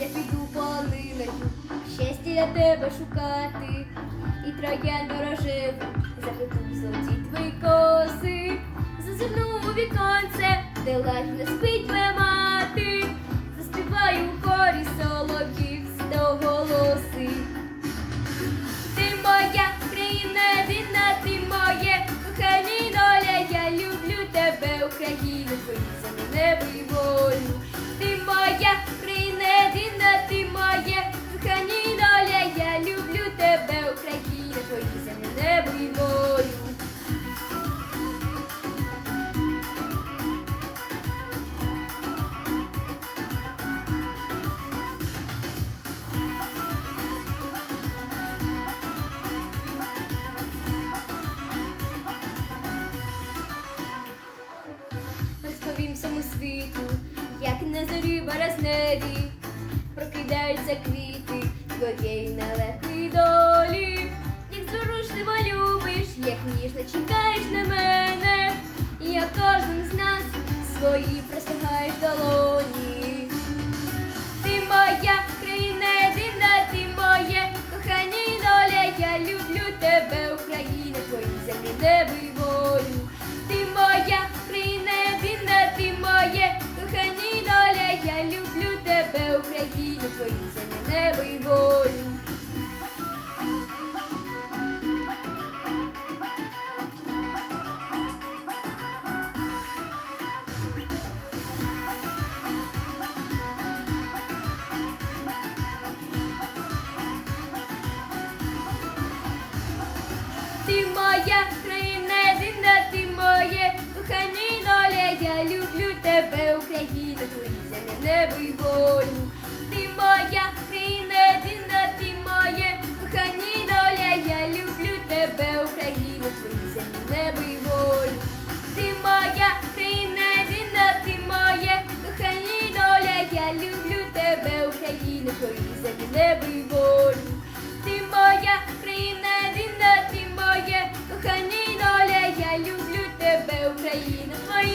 я піду полиною, щастя я тебе шукати, і троянду рожеву заведу. новім всьому світу, як на зорі березневі, прокидаються квіти твоєї нелегкої долі, як зворушливо любиш, як ніжно чекаєш на мене, і я кожен з нас свої. тебе й волю. Ти моя країна, ти моє кохані доля, я люблю тебе, Україна, твої землі небо й бой. люблю тебе, Україна, і за небо волю. Ти моя країна рідна, ти моє кохані доля, я люблю тебе, Україна моя.